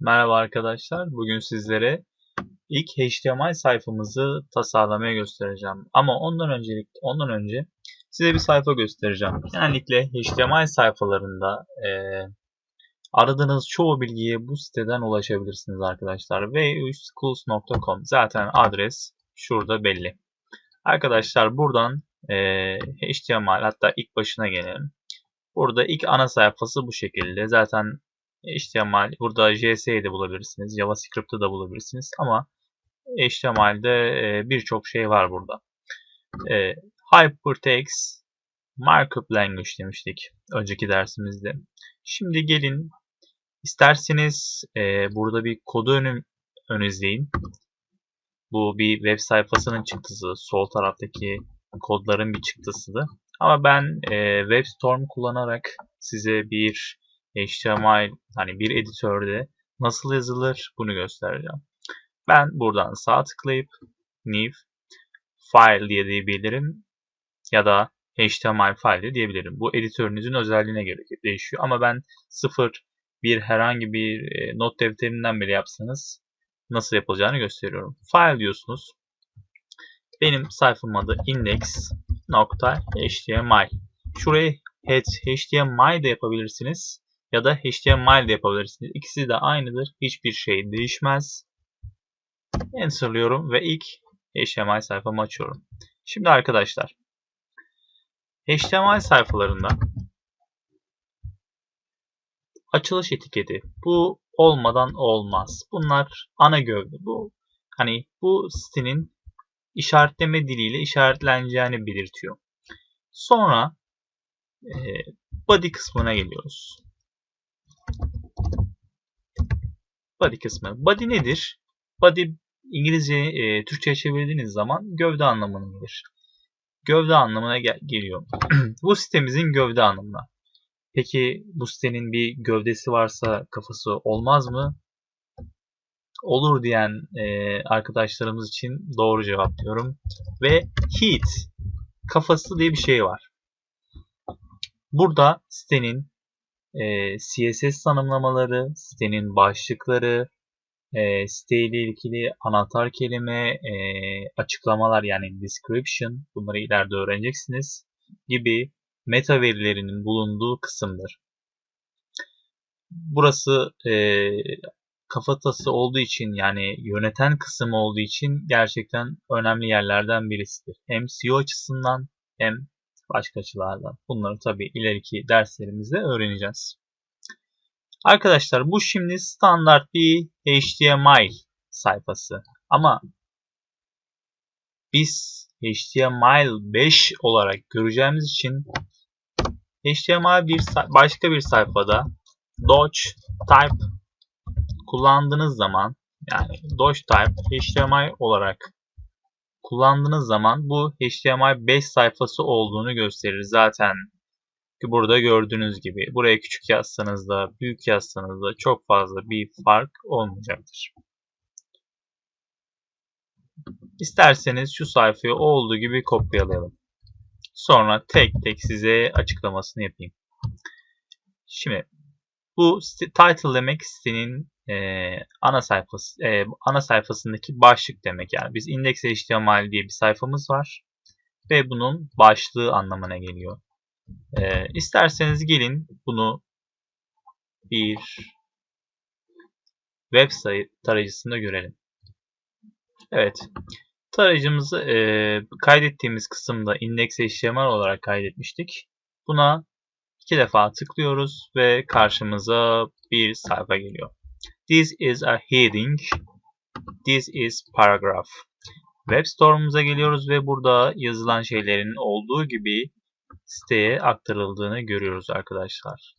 Merhaba arkadaşlar. Bugün sizlere ilk HTML sayfamızı tasarlamaya göstereceğim. Ama ondan öncelik ondan önce size bir sayfa göstereceğim. Genellikle HTML sayfalarında e, aradığınız çoğu bilgiye bu siteden ulaşabilirsiniz arkadaşlar. v3schools.com zaten adres şurada belli. Arkadaşlar buradan e, HTML hatta ilk başına gelelim. Burada ilk ana sayfası bu şekilde. Zaten HTML burada JS'yi de bulabilirsiniz. JavaScript'ı da bulabilirsiniz. Ama HTML'de e, birçok şey var burada. E, Hypertext Markup Language demiştik önceki dersimizde. Şimdi gelin isterseniz e, burada bir kodu ön, ön. Bu bir web sayfasının çıktısı. Sol taraftaki kodların bir çıktısıdır. Ama ben e, WebStorm kullanarak size bir HTML hani bir editörde nasıl yazılır bunu göstereceğim. Ben buradan sağ tıklayıp new file diye diyebilirim ya da HTML file diyebilirim. Bu editörünüzün özelliğine göre değişiyor ama ben sıfır bir herhangi bir e, not defterinden bile yapsanız nasıl yapılacağını gösteriyorum. File diyorsunuz. Benim sayfam adı index.html. Şuraya HTML de yapabilirsiniz ya da HTML de yapabilirsiniz. İkisi de aynıdır. Hiçbir şey değişmez. Enter'lıyorum ve ilk HTML sayfamı açıyorum. Şimdi arkadaşlar HTML sayfalarında açılış etiketi bu olmadan olmaz. Bunlar ana gövde. Bu hani bu sitenin işaretleme diliyle işaretleneceğini belirtiyor. Sonra e, body kısmına geliyoruz. Body kısmı. Body nedir? Body İngilizce, e, Türkçe'ye çevirdiğiniz zaman gövde anlamına gelir. Gövde anlamına gel geliyor. bu sitemizin gövde anlamına. Peki bu sitenin bir gövdesi varsa kafası olmaz mı? Olur diyen e, arkadaşlarımız için doğru cevap diyorum. Ve heat kafası diye bir şey var. Burada sitenin e, CSS tanımlamaları, sitenin başlıkları, e, siteyle ilgili anahtar kelime, e, açıklamalar yani description bunları ileride öğreneceksiniz gibi meta verilerinin bulunduğu kısımdır. Burası e, kafatası olduğu için yani yöneten kısım olduğu için gerçekten önemli yerlerden birisidir. Hem SEO açısından hem başka açılardan. Bunları tabii ileriki derslerimizde öğreneceğiz. Arkadaşlar bu şimdi standart bir HTML sayfası. Ama biz HTML5 olarak göreceğimiz için HTML bir başka bir sayfada Dodge Type kullandığınız zaman yani Dodge Type HTML olarak kullandığınız zaman bu HTML5 sayfası olduğunu gösterir. Zaten burada gördüğünüz gibi buraya küçük yazsanız da büyük yazsanız da çok fazla bir fark olmayacaktır. İsterseniz şu sayfayı olduğu gibi kopyalayalım. Sonra tek tek size açıklamasını yapayım. Şimdi bu title demek sitenin e, ana sayfası e, ana sayfasındaki başlık demek yani biz index.html diye bir sayfamız var ve bunun başlığı anlamına geliyor. E, isterseniz gelin bunu bir web tarayıcısında görelim. Evet. Tarayıcımızı e, kaydettiğimiz kısımda index.html olarak kaydetmiştik. Buna iki defa tıklıyoruz ve karşımıza bir sayfa geliyor. This is a heading. This is paragraph. Web store'umuza geliyoruz ve burada yazılan şeylerin olduğu gibi siteye aktarıldığını görüyoruz arkadaşlar.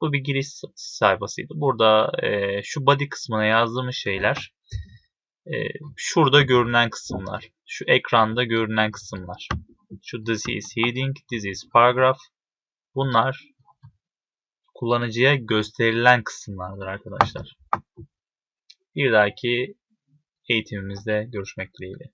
Bu bir giriş sayfasıydı. Burada e, şu body kısmına yazdığımız şeyler e, şurada görünen kısımlar. Şu ekranda görünen kısımlar. Şu this is heading, this is paragraph. Bunlar kullanıcıya gösterilen kısımlardır arkadaşlar. Bir dahaki eğitimimizde görüşmek dileğiyle.